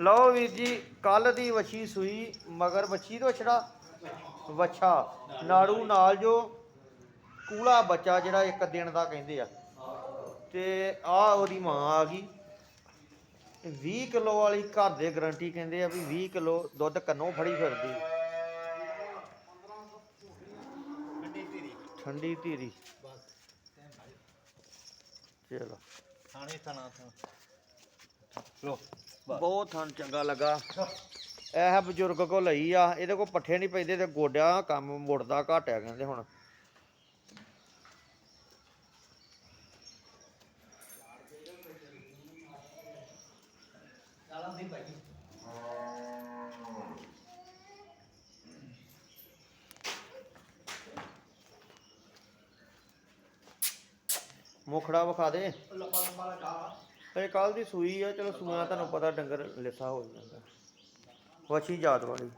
ਲਓ ਵੀਰ ਜੀ ਕੱਲ ਦੀ ਵਛੀ ਸੂਈ, ਮਗਰ ਵਛੀ ਤੋਂ ਛੜਾ। ਵੱਛਾ, ਨਾੜੂ ਨਾਲ ਜੋ ਕੂਲਾ ਬੱਚਾ ਜਿਹੜਾ ਇੱਕ ਦਿਨ ਦਾ ਕਹਿੰਦੇ ਆ। ਤੇ ਆ ਉਹਦੀ ਮਾਂ ਆ ਗਈ। 20 ਕਿਲੋ ਵਾਲੀ ਘਰ ਦੇ ਗਰੰਟੀ ਕਹਿੰਦੇ ਆ ਵੀ 20 ਕਿਲੋ ਦੁੱਧ ਕੰਨੋਂ ਫੜੀ ਫਿਰਦੀ। ਠੰਡੀ ਧੀਰੀ। ਚਲੋ। ਥਾਣੇ ਥਾਣਾ ਥਾਂ ਲੋ ਬਹੁਤ ਥਣ ਚੰਗਾ ਲੱਗਾ। ਇਹ ਬਜ਼ੁਰਗ ਕੋ ਲਈ ਆ, ਇਹਦੇ ਕੋ ਪੱਠੇ ਨਹੀਂ ਪੈਂਦੇ, ਤੇ ਗੋਡਿਆਂ ਕੰਮ ਮੁੜਦਾ ਘਟਿਆ ਕਹਿੰਦੇ ਹੁਣ। ਮੁਖੜਾ ਵਿਖਾ ਦੇ। ਲੱਪਾ ਲੱਪਾ ਲਗਾ ਇਹ ਕੱਲ ਦੀ ਸੂਈ ਆ, ਚਲੋ ਸੂਆ ਤੁਹਾਨੂੰ ਪਤਾ ਡੰਗਰ ਲਿੱਸਾ ਹੋ ਜਾਂਦਾ। ਵਛੀ ਜਾਤ ਵਾਲੀ।